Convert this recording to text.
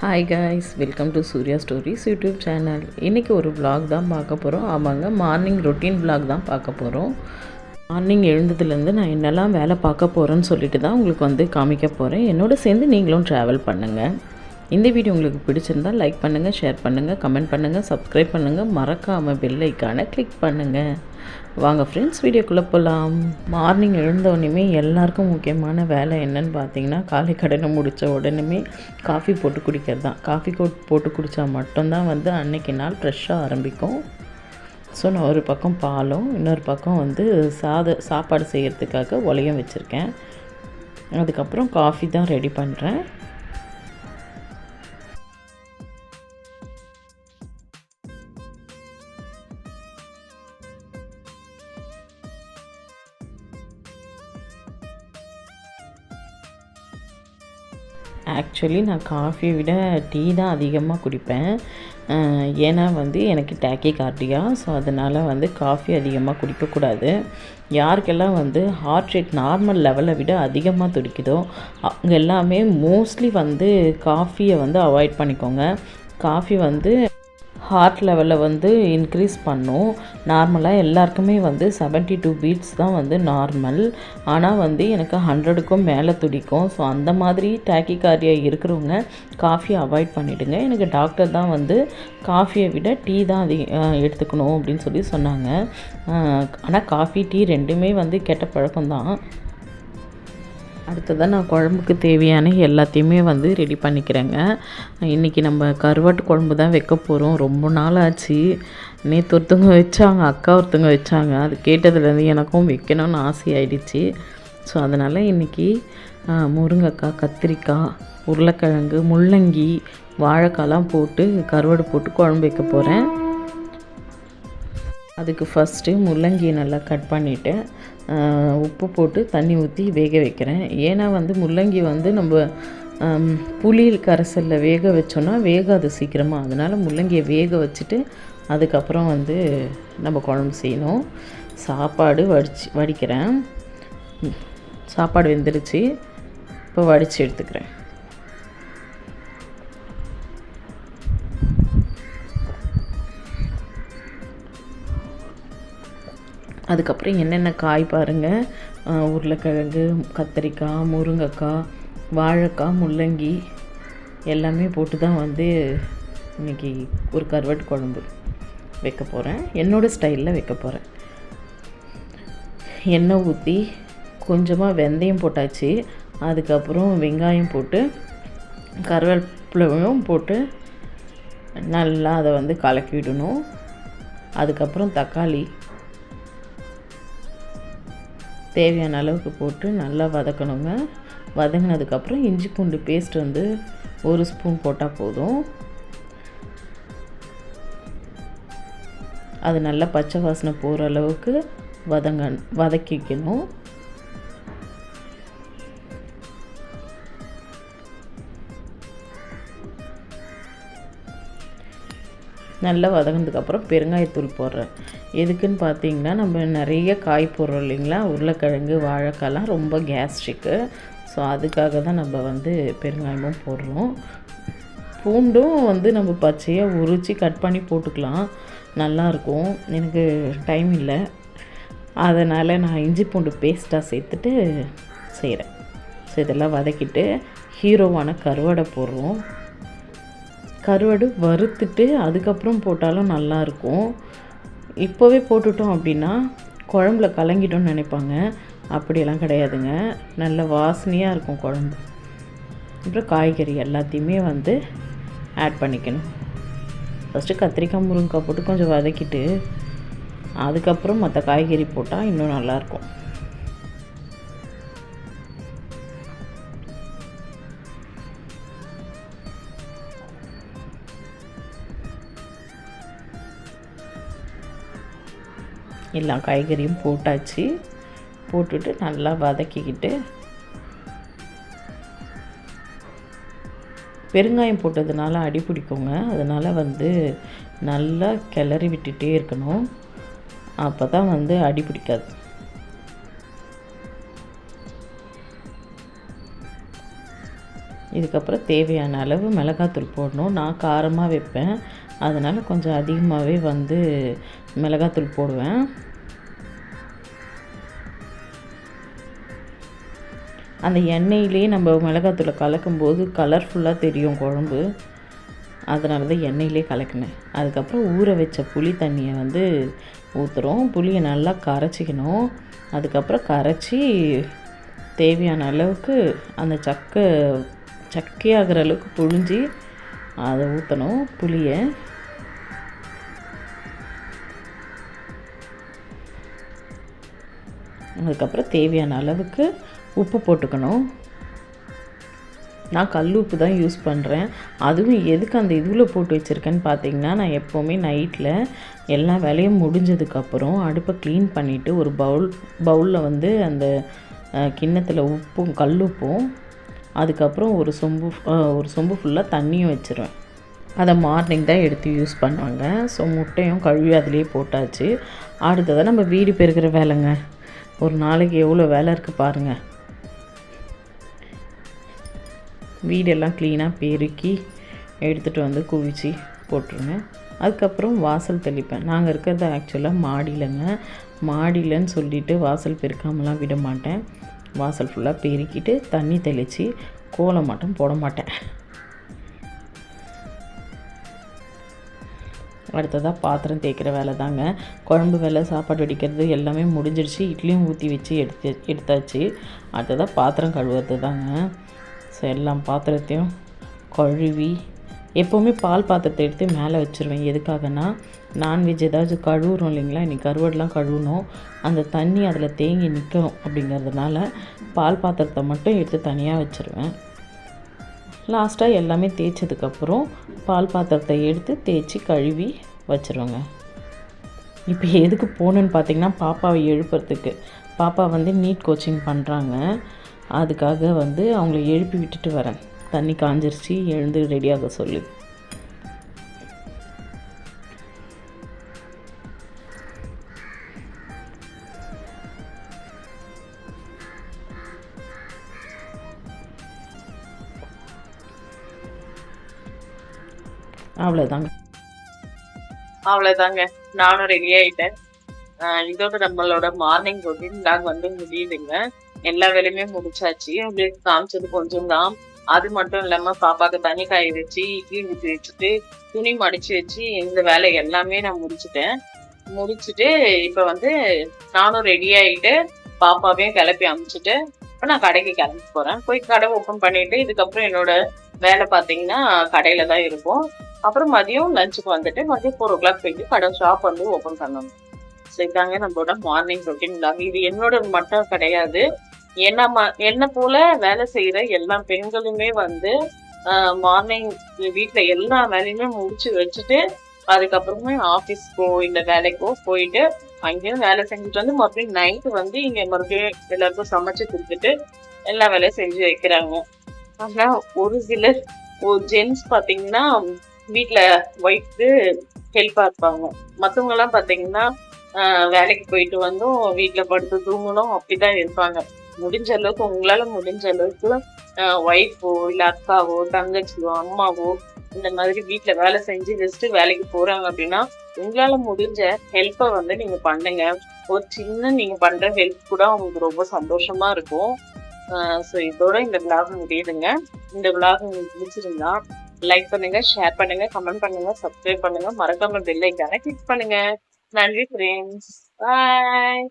Hi guys welcome to Surya stories YouTube channel இன்றைக்கி ஒரு block தான் பார்க்க போகிறோம் ஆமாங்க மார்னிங் ரொட்டீன் ப்ளாக் தான் பார்க்க போகிறோம் மார்னிங் எழுந்ததுலேருந்து நான் என்னெல்லாம் வேலை பார்க்க போகிறேன்னு சொல்லிட்டு தான் உங்களுக்கு வந்து காமிக்க போகிறேன் என்னோட சேர்ந்து நீங்களும் ட்ராவல் பண்ணுங்கள் இந்த வீடியோ உங்களுக்கு பிடிச்சிருந்தா லைக் பண்ணுங்கள் ஷேர் பண்ணுங்கள் கமெண்ட் பண்ணுங்கள் சப்ஸ்கிரைப் பண்ணுங்கள் மறக்காமல் பெல்லைக்கான கிளிக் பண்ணுங்கள் வாங்க ஃப்ரெண்ட்ஸ் வீடியோக்குள்ளே போகலாம் மார்னிங் எழுந்தோடனே எல்லாருக்கும் முக்கியமான வேலை என்னன்னு பார்த்தீங்கன்னா காலை கடனை முடித்த உடனே காஃபி போட்டு குடிக்கிறது தான் காஃபி போட்டு குடித்தா மட்டும்தான் வந்து அன்னைக்கு நாள் ஃப்ரெஷ்ஷாக ஆரம்பிக்கும். ஸோ நான் ஒரு பக்கம் பாலும் இன்னொரு பக்கம் வந்து சாத சாப்பாடு செய்கிறதுக்காக உலையும் வச்சுருக்கேன். அதுக்கப்புறம் காஃபி தான் ரெடி பண்ணுறேன் ஆக்சுவலி நான் காஃபியை விட டீ தான் அதிகமாக குடிப்பேன். ஏன்னா வந்து எனக்கு டேக்கி கார்டியா ஸோ அதனால் வந்து காஃபி அதிகமாக குடிக்கக்கூடாது. யாருக்கெல்லாம் வந்து ஹார்ட் ரேட் நார்மல் லெவலை விட அதிகமாக துடிக்குதோ அவங்க எல்லாமே மோஸ்ட்லி வந்து காஃபியை வந்து அவாய்ட் பண்ணிக்கோங்க. காஃபி வந்து ஹார்ட் லெவலில் வந்து இன்க்ரீஸ் பண்ணும். நார்மலாக எல்லாருக்குமே வந்து 72 டூ பீட்ஸ் தான் வந்து நார்மல் ஆனால் வந்து எனக்கு ஹண்ட்ரடுக்கும் மேலே துடிக்கும். ஸோ அந்த மாதிரி டேக்கிகார்டியா இருக்கிறவங்க காஃபி அவாய்ட் பண்ணிவிடுங்க எனக்கு டாக்டர் தான் வந்து காஃபியை விட டீ தான் அதிக எடுத்துக்கணும் அப்படின்னு சொல்லி சொன்னாங்க. ஆனால் காஃபி டீ ரெண்டுமே வந்து கெட்ட பழக்கம்தான் அடுத்ததாக நான் குழம்புக்கு தேவையான எல்லாத்தையுமே வந்து ரெடி பண்ணிக்கிறேங்க. இன்றைக்கி நம்ம கருவாட்டு குழம்பு தான் வைக்க போகிறோம் ரொம்ப நாள் ஆச்சு. நேற்று ஒருத்தவங்க வச்சாங்க அக்கா ஒருத்தவங்க வச்சாங்க. அது கேட்டதுலேருந்து எனக்கும் வைக்கணும்னு ஆசையாயிடுச்சு. ஸோ அதனால் இன்றைக்கி முருங்கைக்காய் கத்திரிக்காய் உருளைக்கிழங்கு முள்ளங்கி வாழைக்காய்லாம் போட்டு கருவாடு போட்டு குழம்பு வைக்க போகிறேன் அதுக்கு ஃபஸ்ட்டு முள்ளங்கியை நல்லா கட் பண்ணிவிட்டு உப்பு போட்டு தண்ணி ஊற்றி வேக வைக்கிறேன். ஏன்னா வந்து முள்ளங்கி வந்து நம்ம புளியில் கரைசலில் வேக வச்சோன்னா வேகாது சீக்கிரமாக அதனால் முள்ளங்கியை வேக வச்சுட்டு அதுக்கப்புறம் வந்து நம்ம குழம்பு செய்யணும். சாப்பாடு வடிச்சு வடிக்கிறேன். சாப்பாடு வெந்துருச்சு. இப்போ வடித்து எடுத்துக்கிறேன். அதுக்கப்புறம் என்னென்ன காய் பாருங்கள் உருளைக்கிழங்கு கத்திரிக்காய் முருங்கைக்காய் வாழைக்காய் முள்ளங்கி எல்லாமே போட்டு தான் வந்து இன்னைக்கு ஒரு கருவாட்டு குழம்பு வைக்க போகிறேன் என்னோடய ஸ்டைலில் வைக்க போகிறேன் எண்ணெய் ஊற்றி கொஞ்சமாக வெந்தயம் போட்டாச்சு. அதுக்கப்புறம் வெங்காயம் போட்டு கருவேப்பிலையும் போட்டு நல்லா அதை வந்து கலக்கி விடணும் அதுக்கப்புறம் தக்காளி தேவையான அளவுக்கு போட்டு நல்லா வதக்கணுங்க. வதங்கினதுக்கப்புறம் இஞ்சி பூண்டு பேஸ்ட் வந்து ஒரு ஸ்பூன் போட்டால் போதும். அது நல்லா பச்சை வாசனை போகிற அளவுக்கு வதங்க வதக்கிக்கணும். நல்லா வதங்கினதுக்கப்புறம் பெருங்காயத்தூள் போடுறேன். எதுக்குன்னு பார்த்தீங்கன்னா நம்ம நிறைய காய் போடுறோம் இல்லைங்களா? உருளைக்கிழங்கு வாழைக்காய்லாம் ரொம்ப கேஸ்ட்ரிக்கு ஸோ அதுக்காக தான் நம்ம வந்து பெருங்காயமும் போடுறோம். பூண்டும் வந்து நம்ம பச்சையாக உரித்து கட் பண்ணி போட்டுக்கலாம். நல்லாயிருக்கும் எனக்கு டைம் இல்லை. அதனால் நான் இஞ்சி பூண்டு பேஸ்ட்டாக சேர்த்துட்டு செய்கிறேன் ஸோ இதெல்லாம் வதக்கிட்டு ஹீரோவான கருவாடை போடுறோம். கருவாடு வறுத்துட்டு அதுக்கப்புறம் போட்டாலும் நல்லாயிருக்கும். இப்போவே போட்டுட்டோம் அப்படின்னா குழம்புல கலங்கிட்டோம்னு நினைப்பாங்க. அப்படியெல்லாம் கிடையாதுங்க. நல்ல வாசனையாக இருக்கும் குழம்பு. அப்புறம் காய்கறி எல்லாத்தையுமே வந்து ஆட் பண்ணிக்கணும். ஃபஸ்ட்டு கத்திரிக்காய் முருங்கைக்காய் போட்டு கொஞ்சம் வதக்கிட்டு அதுக்கப்புறம் மற்ற காய்கறி போட்டால் இன்னும் நல்லாயிருக்கும். எல்லா காய்கறியும் போட்டாச்சு. போட்டுட்டு நல்லா வதக்கிக்கிட்டு பெருங்காயம் போட்டதுனால அடி பிடிக்குங்க. அதனால் வந்து நல்லா கிளறி விட்டுகிட்டே இருக்கணும். அப்போ தான் வந்து அடி பிடிக்காது. இதுக்கப்புறம் தேவையான அளவு மிளகாத்தூள் போடணும். நான் காரமாக வைப்பேன். அதனால் கொஞ்சம் அதிகமாகவே வந்து மிளகாத்தூள் போடுவேன். அந்த எண்ணெயிலே நம்ம மிளகாத்தூளை கலக்கும்போது கலர்ஃபுல்லாக தெரியும் குழம்பு. அதனால தான் எண்ணெயிலே கலக்கினேன். அதுக்கப்புறம் ஊற வச்ச புளி தண்ணியை வந்து ஊற்றுறோம் புளியை நல்லா கரைச்சிக்கணும். அதுக்கப்புறம் கரைச்சி தேவையான அளவுக்கு அந்த சக்கை சக்கையாகிற அளவுக்கு புழிஞ்சி அதை ஊற்றணும் புளியை. அதுக்கப்புறம் தேவையான அளவுக்கு உப்பு போட்டுக்கணும். நான் கல் உப்பு தான் யூஸ் பண்ணுறேன் அதுவும் எதுக்கு அந்த இதில் போட்டு வச்சுருக்கேன்னு பார்த்தீங்கன்னா நான் எப்போவுமே நைட்டில் எல்லா வேலையும் முடிஞ்சதுக்கப்புறம் அடுப்பை க்ளீன் பண்ணிவிட்டு ஒரு பவுல் பவுலில் வந்து அந்த கிண்ணத்தில் உப்பும் கல் உப்பும் அதுக்கப்புறம் ஒரு சொம்பு ஒரு சொம்பு ஃபுல்லாக தண்ணியும் வச்சுருவேன். அதை மார்னிங் தான் எடுத்து யூஸ் பண்ணுவாங்க. ஸோ முட்டையும் கழுவி அதிலே போட்டாச்சு. அடுத்ததாக நம்ம வீடு பெருக்கிற வேலைங்க. ஒரு நாளைக்கு எவ்வளோ வேலை இருக்குது பாருங்கள் வீடெல்லாம் க்ளீனாக பெருக்கி எடுத்துகிட்டு வந்து குவிச்சு போட்டுருங்க. அதுக்கப்புறம் வாசல் தெளிப்பேன். நாங்கள் இருக்கிறது ஆக்சுவலாக மாடியிலங்க மாடியிலன்னு சொல்லிவிட்டு வாசல் பெருக்காமலாம் விட மாட்டேன். வாசல் ஃபுல்லாக பெருக்கிட்டு தண்ணி தெளித்து கோலம் மட்டும் போட மாட்டேன். அடுத்ததாக பாத்திரம் தேய்க்கிற வேலை தாங்க. குழம்பு வேலை சாப்பாடு வடிக்கிறது எல்லாமே முடிஞ்சிடுச்சு. இட்லியும் ஊற்றி வச்சு எடுத்து எடுத்தாச்சு. அடுத்ததாக பாத்திரம் கழுவுறது தாங்க. ஸோ எல்லாம் பாத்திரத்தையும் கழுவி எப்போவுமே பால் பாத்திரத்தை எடுத்து மேலே வச்சுருவேன். எதுக்காகனா நான்வெஜ் ஏதாச்சும் கழுவுறோம் இல்லைங்களா? இன்றைக்கி கருவாடெலாம் கழுவணும் அந்த தண்ணி அதில் தேங்கி நிற்கணும் அப்படிங்கிறதுனால பால் பாத்திரத்தை மட்டும் எடுத்து தனியாக வச்சுருவேன். லாஸ்ட்டாக எல்லாமே தேய்ச்சதுக்கப்புறம் பால் பாத்திரத்தை எடுத்து தேய்ச்சி கழுவி வச்சுருவேங்க. இப்போ எதுக்கு போகணுன்னு பார்த்தீங்கன்னா பாப்பாவை எழுப்புறதுக்கு. பாப்பா வந்து நீட் கோச்சிங் பண்ணுறாங்க அதுக்காக வந்து அவங்கள எழுப்பி விட்டுட்டு வரேன். தண்ணி காஞ்சிருச்சு எழுந்து ரெடியாக சொல்லு. அவ்வளோதாங்க அவ்வளோதாங்க நானும் ரெடி ஆயிட்டேன். இதோட நம்மளோட மார்னிங் ரொட்டீன் நான் வந்து முடியுதுங்க. எல்லா வேலையுமே முடிச்சாச்சு. உங்களுக்கு காமிச்சது கொஞ்சம் தான். அது மட்டும் இல்லாம பாப்பாக்கு தண்ணி காய வச்சு இட்லி ஊற்றி வச்சுட்டு துணி மடிச்சு வச்சு இந்த வேலை எல்லாமே நான் முடிச்சுட்டேன். முடிச்சுட்டு இப்ப வந்து நானும் ரெடி ஆயிட்டு பாப்பாவையும் கிளப்பி அனுப்பிச்சிட்டு இப்போ நான் கடைக்கு கிளம்பி போறேன். போய் கடை ஓப்பன் பண்ணிட்டு இதுக்கப்புறம் என்னோட வேலை பார்த்தீங்கன்னா கடையில தான் இருக்கும். அப்புறம் மதியம் லஞ்சுக்கு வந்துட்டு மதியம் ஃபோர் ஓ கிளாக் போயிட்டு கடை ஷாப் வந்து ஓப்பன் பண்ணணும். சரிதாங்க? நம்மளோட மார்னிங் ரொட்டீன் இது என்னோட மட்டும் கிடையாது. என்ன என்ன போல வேலை செய்யற எல்லா பெண்களுமே வந்து மார்னிங் வீட்டுல எல்லா வேலையுமே முடிச்சு வச்சுட்டு அதுக்கப்புறமே ஆஃபீஸ்க்கோ இல்லை வேலைக்கோ போயிட்டு அங்கேயும் வேலை செஞ்சுட்டு வந்து மறுபடியும் நைட்டு வந்து இங்கே மறுபடியும் எல்லாருக்கும் சமைச்சு கொடுத்துட்டு எல்லா வேலையும் செஞ்சு வைக்கிறாங்க. ஆனால் ஒரு சிலர் ஒரு ஜென்ஸ் பார்த்தீங்கன்னா வீட்டில் ஒய்ஃப்க்கு ஹெல்ப்பாக இருப்பாங்க. மற்றவங்கலாம் பார்த்தீங்கன்னா வேலைக்கு போயிட்டு வந்தும் வீட்டில் படுத்து தூங்கணும் அப்படிதான் இருப்பாங்க. முடிஞ்ச அளவுக்கு உங்களால முடிஞ்ச அளவுக்கு ஒய்ஃபோ இல்ல அக்காவோ தங்கச்சியோ அம்மாவோ இந்த மாதிரி வீட்டுல வேலை செஞ்சு ஜஸ்ட் வேலைக்கு போறாங்க அப்படின்னா உங்களால முடிஞ்ச ஹெல்ப்பை வந்து நீங்க பண்ணுங்க. ஒரு சின்ன நீங்க பண்ற ஹெல்ப் கூட அவங்களுக்கு ரொம்ப சந்தோஷமா இருக்கும். ஸோ இதோட இந்த விளாக் முடியுதுங்க. இந்த விளாக் உங்களுக்கு பிடிச்சிருந்தா லைக் பண்ணுங்க ஷேர் பண்ணுங்க கமெண்ட் பண்ணுங்க சப்ஸ்கிரைப் பண்ணுங்க. மறக்காம பெல் ஐக்கான கிளிக் பண்ணுங்க. நன்றி ஃப்ரெண்ட்ஸ் பாய்